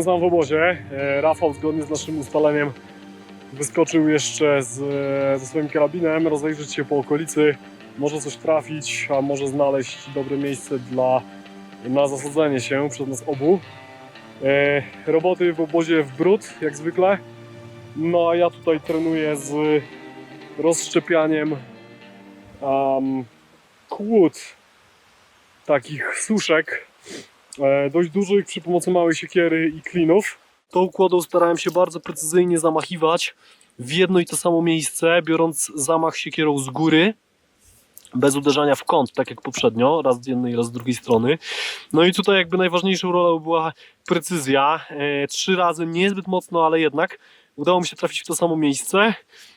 Jestem sam w obozie. E, Rafał zgodnie z naszym ustaleniem wyskoczył jeszcze z, ze swoim karabinem, rozejrzeć się po okolicy, może coś trafić, a może znaleźć dobre miejsce dla, na zasadzenie się przez nas obu. E, roboty w obozie w brud, jak zwykle. No a ja tutaj trenuję z rozszczepianiem um, kłód, takich suszek, e, dość dużych przy pomocy małej siekiery i klinów. Tą kłodą starałem się bardzo precyzyjnie zamachiwać w jedno i to samo miejsce, biorąc zamach siekierą z góry, bez uderzania w kąt, tak jak poprzednio, raz z jednej, raz z drugiej strony. No i tutaj jakby najważniejszą rolą była precyzja. E, trzy razy niezbyt mocno, ale jednak udało mi się trafić w to samo miejsce,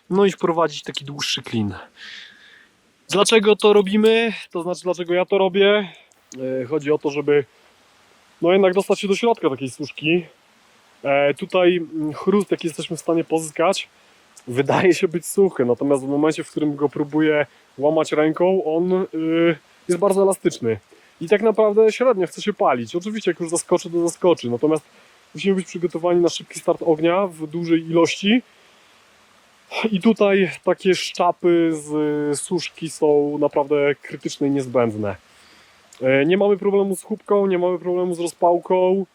no i wprowadzić taki dłuższy klin. Dlaczego to robimy? To znaczy, dlaczego ja to robię? E, Chodzi o to, żeby no jednak dostać się do środka takiej suszki. E, Tutaj mm, chrust, jaki jesteśmy w stanie pozyskać, wydaje się być suchy, natomiast w momencie, w którym go próbuję łamać ręką, on y, jest bardzo elastyczny. I tak naprawdę średnio chce się palić. Oczywiście, jak już zaskoczy, to zaskoczy. Natomiast musimy być przygotowani na szybki start ognia w dużej ilości. I tutaj takie szczapy z y, suszki są naprawdę krytyczne i niezbędne. E, Nie mamy problemu z chłupką, nie mamy problemu z rozpałką.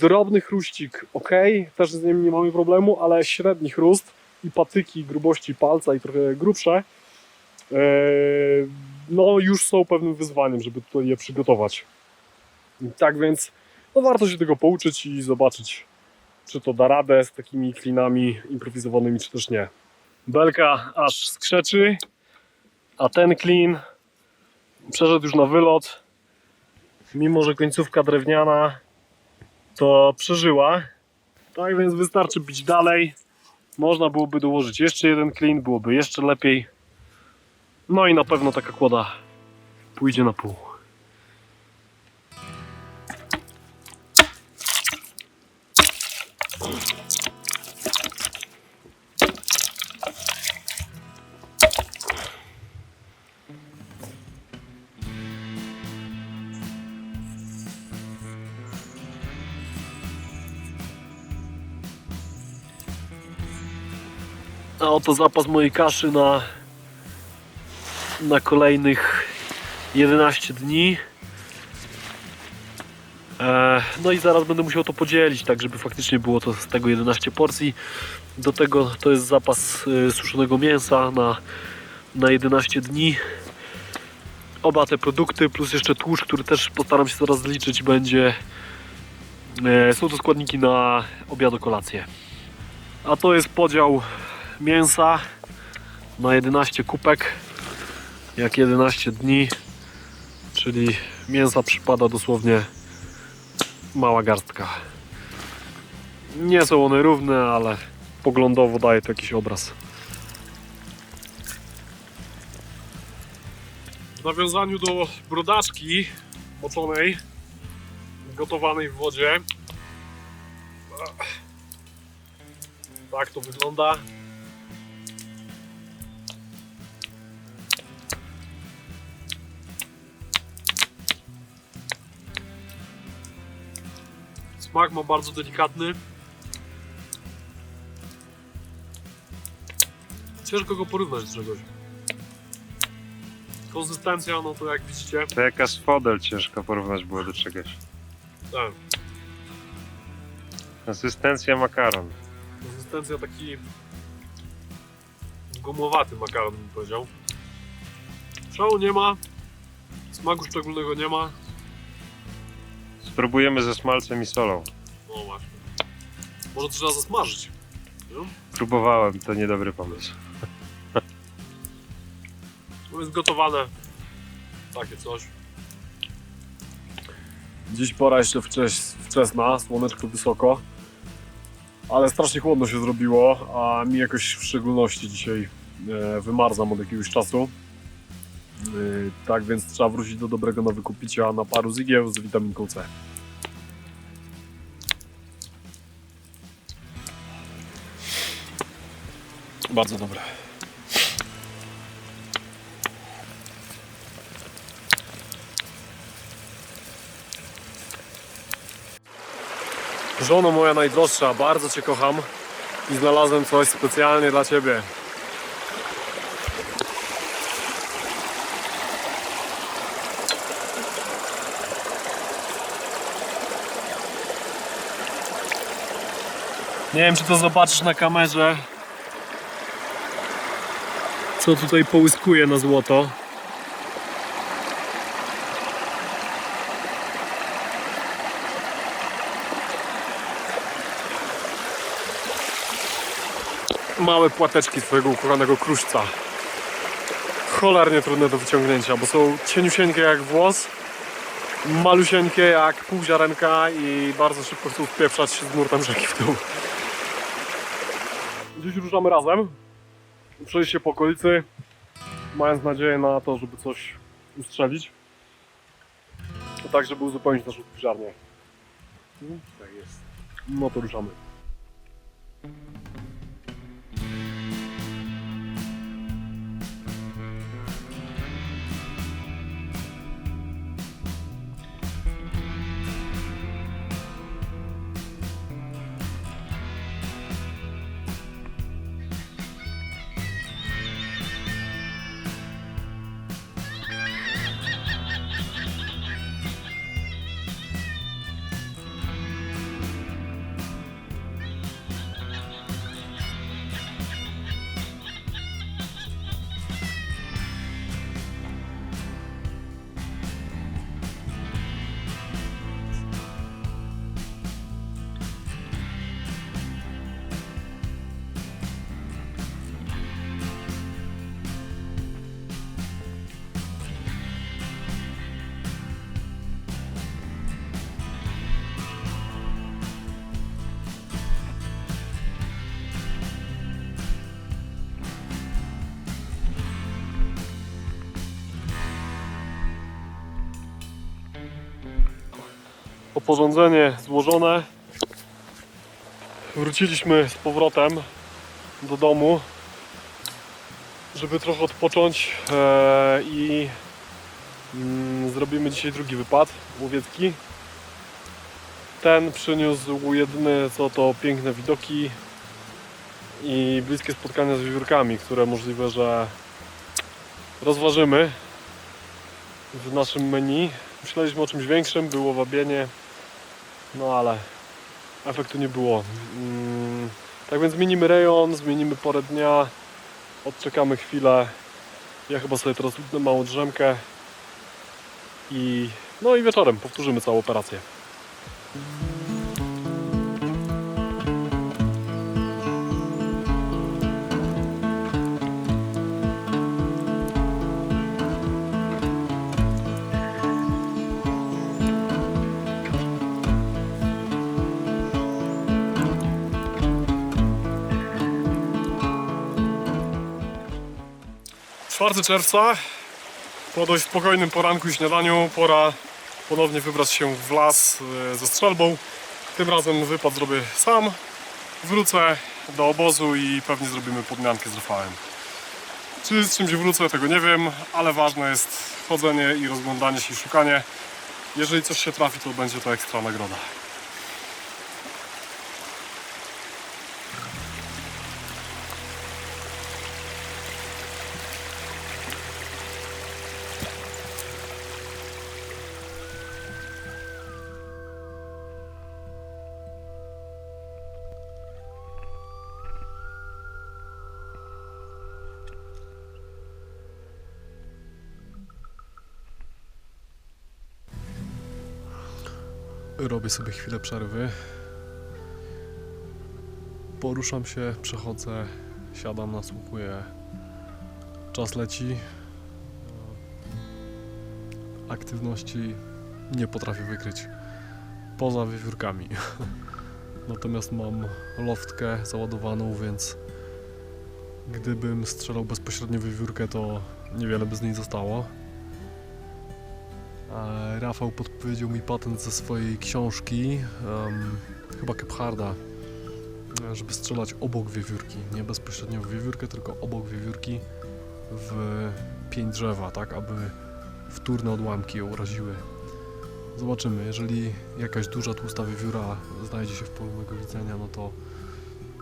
Drobny chruścik, ok, też z nim nie mamy problemu, ale średni chrust i patyki grubości palca i trochę grubsze, e, no już są pewnym wyzwaniem, żeby tutaj je przygotować. Tak więc no warto się tego pouczyć i zobaczyć, czy to da radę z takimi klinami improwizowanymi, czy też nie. Belka aż skrzeczy, a ten klin przeszedł już na wylot. Mimo, że końcówka drewniana to przeżyła. Tak więc wystarczy bić dalej. Można byłoby dołożyć jeszcze jeden klin, byłoby jeszcze lepiej. No i na pewno taka kłoda pójdzie na pół. A oto zapas mojej kaszy na, na kolejnych 11 dni. E, no i zaraz będę musiał to podzielić, tak żeby faktycznie było to z tego 11 porcji. Do tego to jest zapas e, suszonego mięsa na, na 11 dni. Oba te produkty plus jeszcze tłuszcz, który też postaram się zaraz zliczyć będzie. E, są to składniki na obiad, kolację. A to jest podział mięsa na 11 kupek. Jak 11 dni czyli mięsa przypada dosłownie mała garstka. Nie są one równe ale poglądowo daje to jakiś obraz. W nawiązaniu do brodaczki moczonej gotowanej w wodzie. Tak to wygląda Smak ma bardzo delikatny. Ciężko go porównać do czegoś. Konsystencja, no to jak widzicie, To jakaś fodel ciężko porównać było do czegoś. tak, Konsystencja makaron. konsystencja taki gumowaty makaron bym powiedział. Szału nie ma, smaku szczególnego nie ma. Spróbujemy ze smalcem i solą. No właśnie. Może trzeba zasmażyć. Próbowałem, to niedobry pomysł. To jest gotowane. Takie coś. Dziś pora jeszcze wcześ, wczesna, słoneczko wysoko. Ale strasznie chłodno się zrobiło, a mi jakoś w szczególności dzisiaj e, wymarzam od jakiegoś czasu. E, tak więc trzeba wrócić do dobrego nawyku picia na paru z igieł z witaminką C. Bardzo dobre. Żono moja najdroższa, bardzo Cię kocham i znalazłem coś specjalnie dla Ciebie. Nie wiem, czy to zobaczysz na kamerze. Co tutaj połyskuje na złoto. Małe płateczki twojego ukochanego kruszca. Cholernie trudne do wyciągnięcia, bo są cieniusieńkie jak włos, malusieńkie jak pół ziarenka i bardzo szybko chcą wpieprzać się z nurtem rzeki w dół. Dziś ruszamy razem. Przejść się po okolicy, mając nadzieję na to, żeby coś ustrzelić. Tak, żeby uzupełnić naszą spiżarnię. Tak jest. No to ruszamy. Oporządzenie złożone. Wróciliśmy z powrotem do domu, żeby trochę odpocząć e, i mm, zrobimy dzisiaj drugi wypad łowiecki. Ten przyniósł jedyne co to piękne widoki i bliskie spotkania z wiewiórkami, które możliwe, że rozważymy w naszym menu. Myśleliśmy o czymś większym, było wabienie, no ale efektu nie było. Mm, Tak więc zmienimy rejon, zmienimy porę dnia, odczekamy chwilę. Ja chyba sobie teraz lutnę małą drzemkę i no i wieczorem powtórzymy całą operację. Czwarty czerwca, po dość spokojnym poranku i śniadaniu, pora ponownie wybrać się w las e, ze strzelbą. Tym razem wypad zrobię sam. Wrócę do obozu i pewnie zrobimy podmiankę z Rafałem. Czy z czymś wrócę, tego nie wiem, ale ważne jest chodzenie i rozglądanie się i szukanie. Jeżeli coś się trafi, to będzie to ekstra nagroda. Robię sobie chwilę przerwy. Poruszam się, przechodzę, siadam, nasłuchuję. Czas leci. Aktywności nie potrafię wykryć. Poza wiewiórkami. Natomiast mam loftkę załadowaną, więc gdybym strzelał bezpośrednio wiewiórkę, to niewiele by z niej zostało. Rafał podpowiedział mi patent ze swojej książki, em, chyba Kepharda, żeby strzelać obok wiewiórki. Nie bezpośrednio w wiewiórkę, tylko obok wiewiórki w pień drzewa, tak aby wtórne odłamki ją raziły. Zobaczymy, jeżeli jakaś duża, tłusta wiewióra znajdzie się w polu mego widzenia, no to,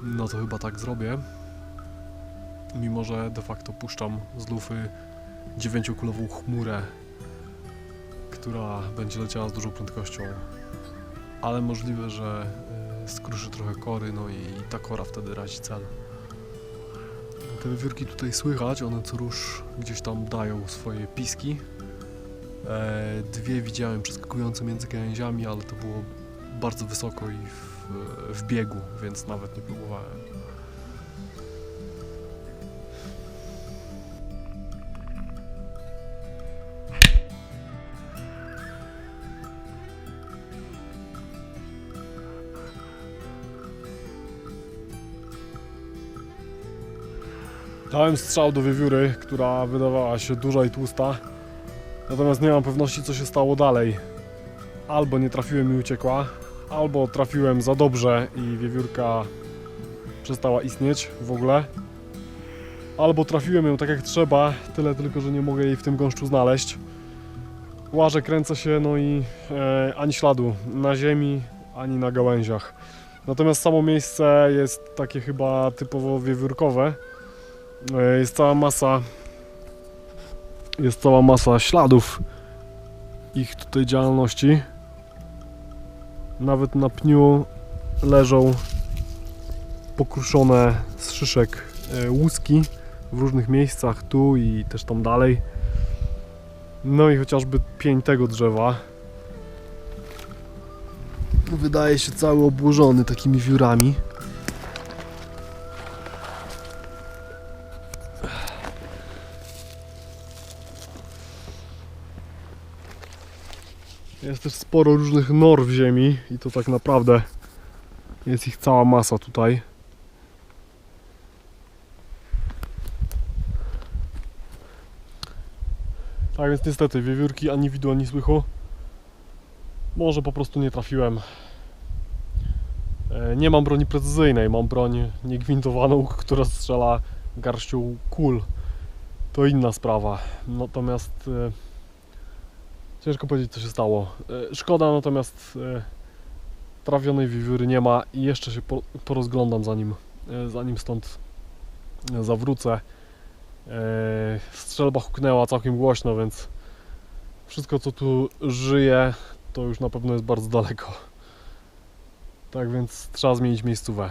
no to chyba tak zrobię. Mimo, że de facto puszczam z lufy dziewięciokulową chmurę, która będzie leciała z dużą prędkością. Ale możliwe, że y, skruszy trochę kory, no i ta kora wtedy razi cel. Te wiewiórki tutaj słychać, one co rusz gdzieś tam dają swoje piski. E, dwie widziałem przeskakujące między gałęziami, ale to było bardzo wysoko i w, w biegu, więc nawet nie próbowałem. Dałem strzał do wiewióry, która wydawała się duża i tłusta. Natomiast nie mam pewności, co się stało dalej. Albo nie trafiłem i uciekła, albo trafiłem za dobrze i wiewiórka przestała istnieć w ogóle. Albo trafiłem ją tak jak trzeba, tyle tylko, że nie mogę jej w tym gąszczu znaleźć. Łażę, kręcę się, no i e, ani śladu na ziemi, ani na gałęziach. Natomiast samo miejsce jest takie chyba typowo wiewiórkowe. E, Jest cała masa jest cała masa śladów ich tutaj działalności. Nawet na pniu leżą pokruszone z szyszek e, łuski w różnych miejscach, tu i też tam dalej. No i chociażby pień tego drzewa wydaje się cały obłożony takimi wiórami. Też sporo różnych nor w ziemi i to tak naprawdę jest ich cała masa tutaj. Tak więc niestety wiewiórki ani widu ani słychu. Może po prostu nie trafiłem. E, Nie mam broni precyzyjnej, mam broń niegwintowaną, która strzela garścią kul. To inna sprawa. Natomiast e, Ciężko powiedzieć, co się stało. E, Szkoda, natomiast e, trafionej wiewióry nie ma i jeszcze się po- porozglądam zanim, e, zanim stąd zawrócę. Strzelba huknęła całkiem głośno, więc wszystko, co tu żyje, to już na pewno jest bardzo daleko. Tak więc trzeba zmienić miejscówę.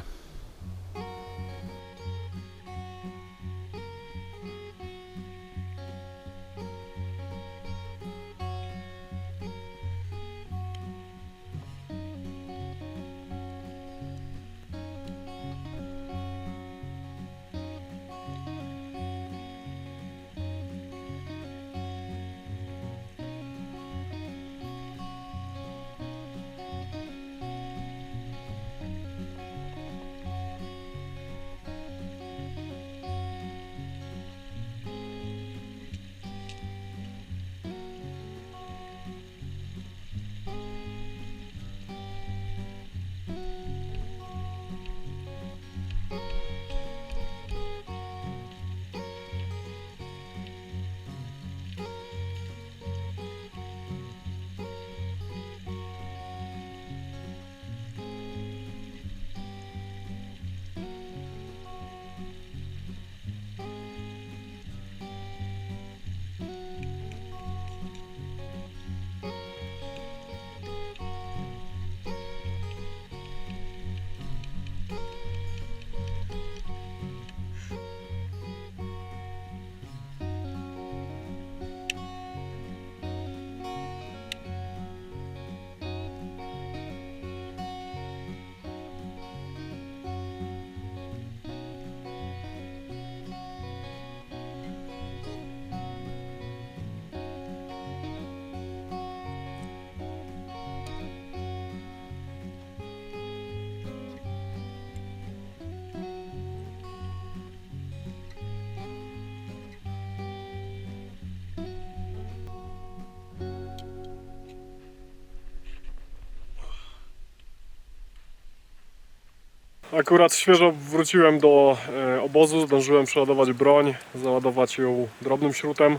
Akurat świeżo wróciłem do e, obozu, zdążyłem przeładować broń, załadować ją drobnym śrutem.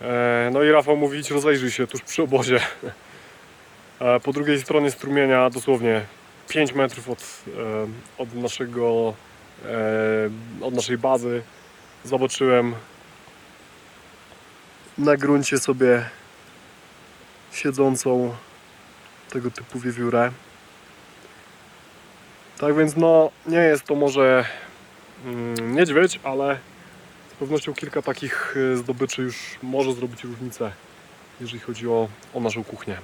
E, no i Rafał mówi, rozejrzyj się tuż przy obozie. E, Po drugiej stronie strumienia, dosłownie 5 metrów od, od, naszego, od naszej bazy, zobaczyłem na gruncie sobie siedzącą tego typu wiewiórę. Tak więc no, nie jest to może mm, niedźwiedź, ale z pewnością kilka takich e, zdobyczy już może zrobić różnicę, jeżeli chodzi o, o naszą kuchnię.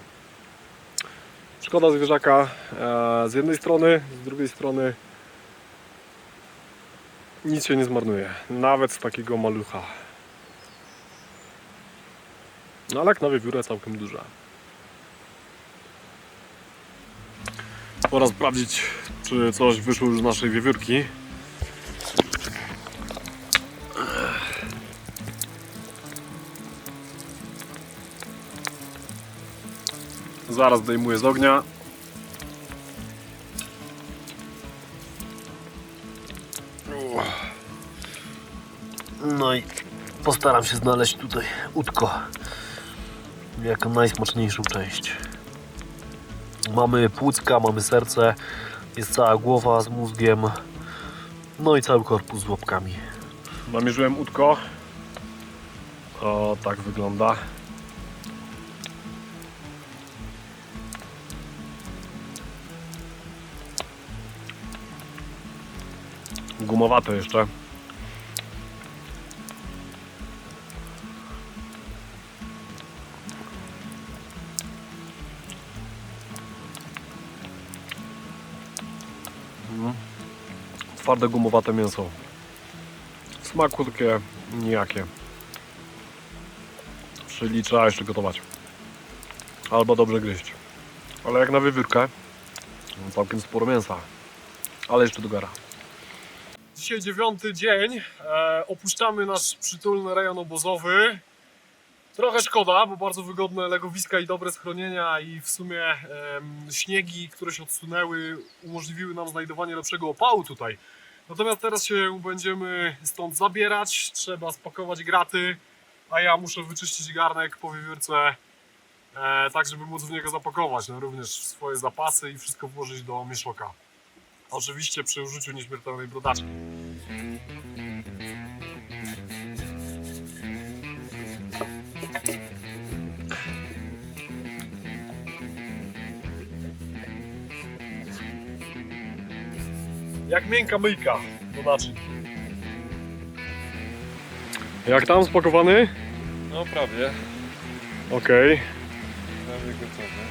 Szkoda zwierzaka e, z jednej strony, z drugiej strony nic się nie zmarnuje, nawet z takiego malucha. No ale jak na wiewiórę całkiem duża. Pora sprawdzić, czy coś wyszło już z naszej wiewiórki. Zaraz zdejmuję z ognia. No i postaram się znaleźć tutaj udko jako najsmaczniejszą część. Mamy płucka, mamy serce, jest cała głowa z mózgiem, no i cały korpus z łapkami. Namierzyłem udko. O, tak wygląda. Gumowate jeszcze. Twarde gumowate mięso. Smaku takie nijakie. Czyli trzeba jeszcze gotować. Albo dobrze gryźć. Ale jak na wiewiórkę, no całkiem sporo mięsa. Ale jeszcze do gara. Dzisiaj dziewiąty dzień. E, opuszczamy nasz przytulny rejon obozowy. Trochę szkoda, bo bardzo wygodne legowiska i dobre schronienia i w sumie śniegi, które się odsunęły, umożliwiły nam znajdowanie lepszego opału tutaj. Natomiast teraz się będziemy stąd zabierać, trzeba spakować graty, a ja muszę wyczyścić garnek po wiewiórce, e, tak żeby móc w niego zapakować, no również swoje zapasy i wszystko włożyć do mieszoka. Oczywiście przy użyciu nieśmiertelnej brodaczki. Jak miękka myjka do naczyń. Jak tam spakowany? No prawie, Okej, prawie gotowe.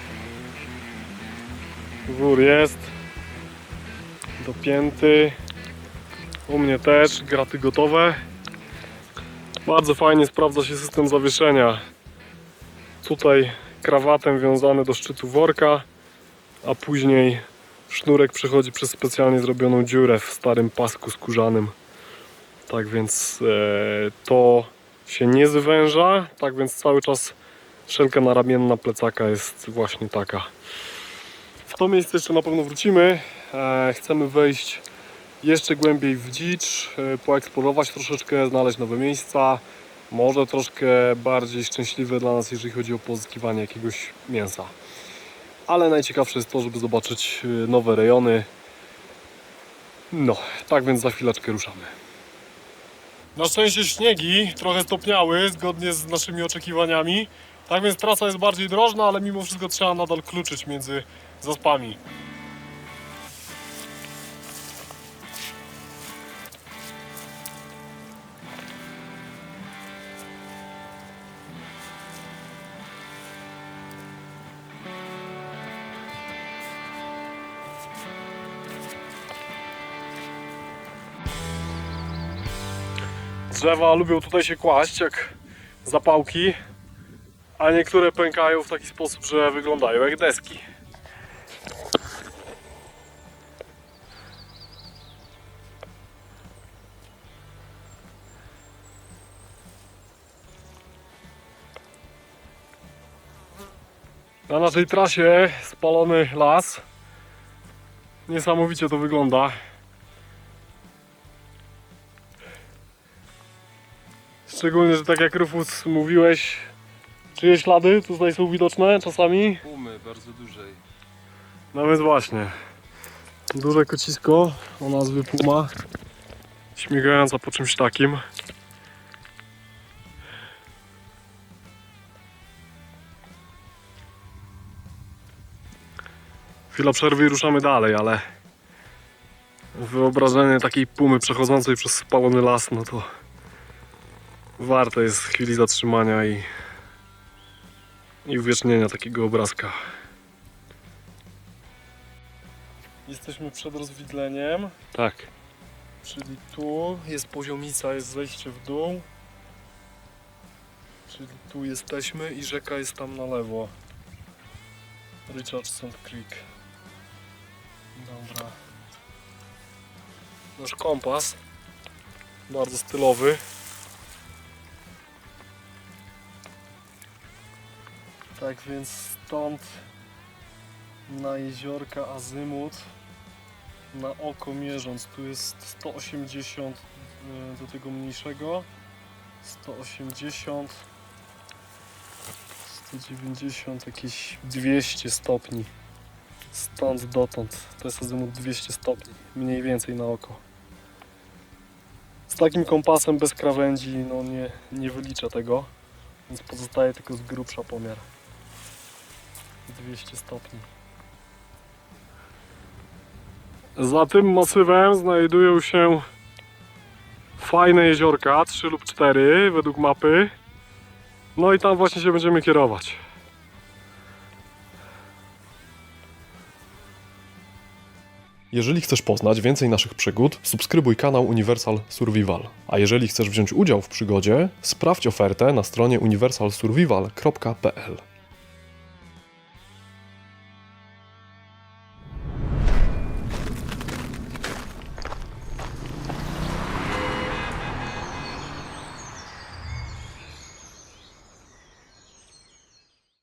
wór jest. Dopięty. U mnie też, graty gotowe. Bardzo fajnie sprawdza się system zawieszenia. Tutaj krawatem wiązany do szczytu worka, a później sznurek przechodzi przez specjalnie zrobioną dziurę w starym pasku skórzanym. Tak więc e, to się nie zwęża, tak więc cały czas szelka naramienna plecaka jest właśnie taka. W to miejsce jeszcze na pewno wrócimy. E, chcemy wejść jeszcze głębiej w dzicz, e, poeksplorować troszeczkę, znaleźć nowe miejsca. Może troszkę bardziej szczęśliwe dla nas, jeżeli chodzi o pozyskiwanie jakiegoś mięsa. Ale najciekawsze jest to, żeby zobaczyć e, nowe rejony. No, tak więc za chwileczkę ruszamy. Na szczęście śniegi trochę stopniały zgodnie z naszymi oczekiwaniami. Tak więc trasa jest bardziej drożna, ale mimo wszystko trzeba nadal kluczyć między zaspami. Drzewa lubią tutaj się kłaść jak zapałki, a niektóre pękają w taki sposób, że wyglądają jak deski. Na naszej trasie spalony las. Niesamowicie to wygląda. Szczególnie, że tak jak Rufus mówiłeś, Czyje ślady tutaj są widoczne czasami? Pumy bardzo dużej. No więc właśnie. Duże kocisko o nazwie Puma. Śmigająca po czymś takim. Chwila przerwy i ruszamy dalej, ale wyobrażenie takiej pumy przechodzącej przez spalony las, no to warte jest chwili zatrzymania i, i uwiecznienia takiego obrazka. Jesteśmy przed rozwidleniem, Tak. czyli tu jest poziomica, jest zejście w dół. Czyli tu jesteśmy i rzeka jest tam na lewo. Richardson Creek. Dobra. Nasz kompas. Bardzo stylowy. Tak więc stąd na jeziorka Azymut na oko mierząc. Tu jest 180 y, do tego mniejszego. 180 190 jakieś 200 stopni. Stąd dotąd. To jest azymut 200 stopni mniej więcej na oko. Z takim kompasem bez krawędzi no nie, nie wyliczę tego więc pozostaje tylko z grubsza pomiar 200 stopni za tym masywem znajdują się fajne jeziorka, 3 lub 4 według mapy. No i tam właśnie się będziemy kierować. Jeżeli chcesz poznać więcej naszych przygód, subskrybuj kanał Universal Survival. A jeżeli chcesz wziąć udział w przygodzie, sprawdź ofertę na stronie universalsurvival.pl.